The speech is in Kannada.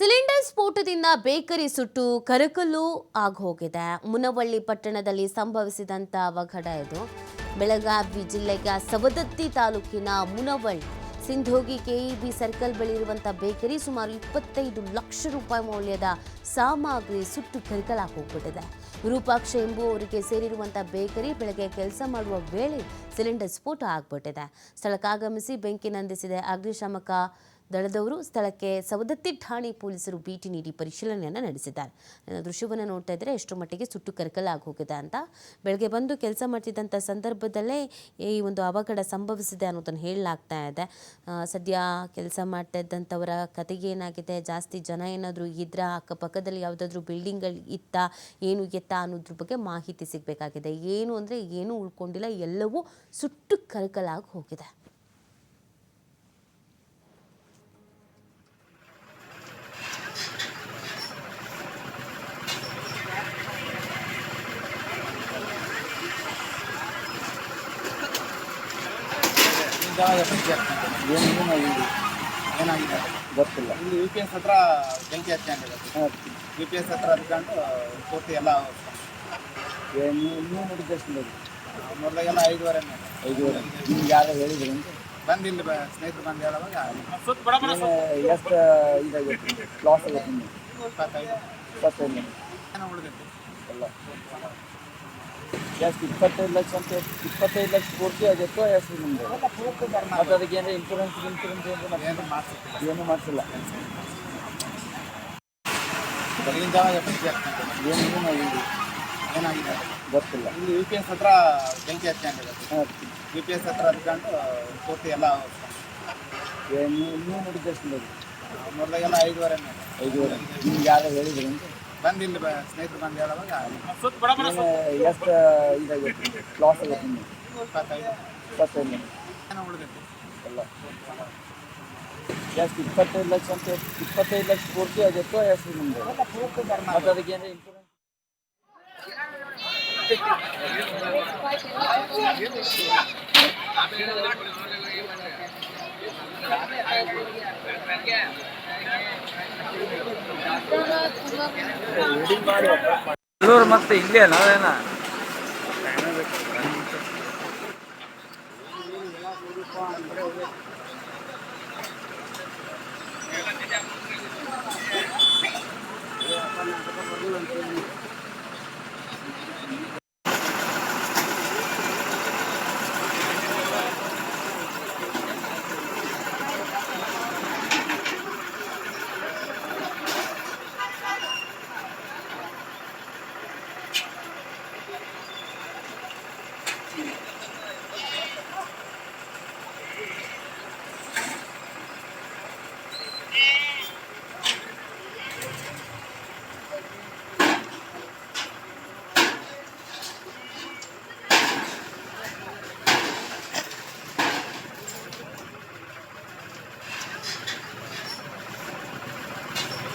ಸಿಲಿಂಡರ್ ಸ್ಫೋಟದಿಂದ ಬೇಕರಿ ಸುಟ್ಟು ಕರಕಲು ಆಗೋಗಿದೆ. ಮುನವಳ್ಳಿ ಪಟ್ಟಣದಲ್ಲಿ ಸಂಭವಿಸಿದಂಥ ಅವಘಡ ಇದು. ಬೆಳಗಾವಿ ಜಿಲ್ಲೆಯ ಸವದತ್ತಿ ತಾಲೂಕಿನ ಮುನವಳ್ಳಿ, ಸಿಂಧೋಗಿ ಕೆಇಬಿ ಸರ್ಕಲ್ ಬಳಿ ಇರುವಂಥ ಬೇಕರಿ ಸುಮಾರು ಇಪ್ಪತ್ತೈದು ಲಕ್ಷ ರೂಪಾಯಿ ಮೌಲ್ಯದ ಸಾಮಗ್ರಿ ಸುಟ್ಟು ಕರಕಲಾಗಿ ಹೋಗ್ಬಿಟ್ಟಿದೆ ವಿರೂಪಾಕ್ಷ ಎಂಬುವವರಿಗೆ ಸೇರಿರುವಂಥ ಬೇಕರಿ ಬೆಳಗ್ಗೆ ಕೆಲಸ ಮಾಡುವ ವೇಳೆ ಸಿಲಿಂಡರ್ ಸ್ಫೋಟ ಆಗ್ಬಿಟ್ಟಿದೆ. ಸ್ಥಳಕ್ಕಾಗಮಿಸಿ ಬೆಂಕಿ ನಂದಿಸಿದೆ ಅಗ್ನಿಶಾಮಕ ದಳದವರು ಸ್ಥಳಕ್ಕೆ ಸವದತ್ತಿ ಠಾಣೆ ಪೊಲೀಸರು ಭೇಟಿ ನೀಡಿ ಪರಿಶೀಲನೆಯನ್ನು ನಡೆಸಿದ್ದಾರೆ. ದೃಶ್ಯವನ್ನು ನೋಡ್ತಾ ಇದ್ದರೆ ಎಷ್ಟು ಮಟ್ಟಿಗೆ ಸುಟ್ಟು ಕರಕಲಾಗಿ ಹೋಗಿದೆ ಅಂತ. ಬೆಳಗ್ಗೆ ಬಂದು ಕೆಲಸ ಮಾಡ್ತಿದ್ದಂಥ ಸಂದರ್ಭದಲ್ಲೇ ಈ ಒಂದು ಅವಘಡ ಸಂಭವಿಸಿದೆ ಅನ್ನೋದನ್ನು ಹೇಳಲಾಗ್ತಾ ಇದೆ. ಸದ್ಯ ಕೆಲಸ ಮಾಡ್ತಾ ಇದ್ದಂಥವರ ಕತೆಗೆ ಏನಾಗಿದೆ? ಜಾಸ್ತಿ ಜನ ಏನಾದರೂ ಇದ್ರ ಅಕ್ಕಪಕ್ಕದಲ್ಲಿ ಯಾವುದಾದ್ರೂ ಬಿಲ್ಡಿಂಗ್ಗಳು ಇತ್ತ? ಏನು ಎತ್ತ ಅನ್ನೋದ್ರ ಬಗ್ಗೆ ಮಾಹಿತಿ ಸಿಗಬೇಕಾಗಿದೆ. ಏನು ಅಂದರೆ ಏನೂ ಉಳ್ಕೊಂಡಿಲ್ಲ, ಎಲ್ಲವೂ ಸುಟ್ಟು ಕರಕಲಾಗಿ ಹೋಗಿದೆ. ಏನು ಏನಾಗಿದೆ ಏನಾಗಿದೆ? ಗೊತ್ತಿಲ್ಲ. ಇಲ್ಲಿ ಯು ಪಿ ಎಸ್ ಹತ್ರ ಬೆಂಕಿ ಹಚ್ಕೊಂಡಿರೋದು ಯು ಪಿ ಎಸ್ ಹತ್ರ ಹತ್ಕೊಂಡು ಪೂರ್ತಿ ಎಲ್ಲ ಏನು ನೀವು ಮೊದಲಾಗೆಲ್ಲ ಐದುವರೆ ಮೇಲೆ ಐದುವರೆ. ನಿಮ್ಗೆ ಯಾರು ಹೇಳಿದ್ರು? ಅಂತ ಬಂದು ಇಲ್ಲಿ ಬ- ಸ್ನೇಹಿತರು ಬಂದು ಹೇಳುವಾಗ. ಎಷ್ಟು ಇದಾಗೈತಿ ಲಾಸ್ ಆಗೈತೆ ನಿಮ್ಗೆ? ಇಪ್ಪತ್ತೈದು. ಇಪ್ಪತ್ತೈದು ಮಂದಿ. ಏನೋ ಉಳಿದಿತ್ತು. ಎಲ್ಲ. ಎಷ್ಟು ಇಪ್ಪತ್ತೈದು ಲಕ್ಷ ಅಂತ ಇಪ್ಪತ್ತೈದು ಲಕ್ಷ ಪೂರ್ತಿ ಆಗಿತ್ತು ಎಷ್ಟು ನಿಮ್ದು. ಮತ್ತು ಅದಕ್ಕೆ ಏನಾರ ಇನ್ಶೂರೆನ್ಸ್ ಇನ್ಶೂರೆನ್ಸ್ ಏನು ಮಾಡಿಸಿಲ್ಲ. ಏನು ಮಾಡಿಸಿಲ್ಲ. ಏನು ಏನಾಗಿದೆ ಏನಾಗಿದೆ ಗೊತ್ತಿಲ್ಲ. ಇಲ್ಲಿ ಯು ಪಿ ಎಸ್ ಹತ್ರ ಬೆಂಕಿ ಹಚ್ಚಿ ಯು ಪಿ ಎಸ್ ಹತ್ರ ಹಚ್ಕೊಂಡು ಪೂರ್ತಿ ಎಲ್ಲ ಏನು ನೀವು ನೋಡಿದ್ದು ಎಷ್ಟು ನೋಡಿ. ಮೊದಲಾಗೆಲ್ಲ ಐದುವರೆ ಐದುವರೆ. ನಿಮ್ಗೆ ಯಾರು ಹೇಳಿದ್ರು ಅಂತ ಬಂದು ಇಲ್ಲಿ ಬ- ಸ್ನೇಹಿತರು ಬಂದು ಹೇಳುವಾಗ ಏನು ಎಷ್ಟು ಇದಾಗೈತಿ ಲಾಸ್ ಆಗೈತೆ ಇಪ್ಪತ್ತೈದು ಇಪ್ಪತ್ತೈದು ಏನೋ ಉಳಿದಿತ್ತು ಎಲ್ಲ ಎಷ್ಟು ಇಪ್ಪತ್ತೈದು ಲಕ್ಷ ಅಂತ ಇಪ್ಪತ್ತೈದು ಲಕ್ಷ ಪೂರ್ತಿ ಆಗಿತ್ತು ಎಷ್ಟು ನಿಮ್ದು ಮತ್ತು ಅದಕ್ಕೆ ಇನ್ಶೂರೆನ್ಸ್ ಬೆಂಗಳೂರು ಮತ್ತೆ ಇಲ್ಲೇ ನಾವೇನ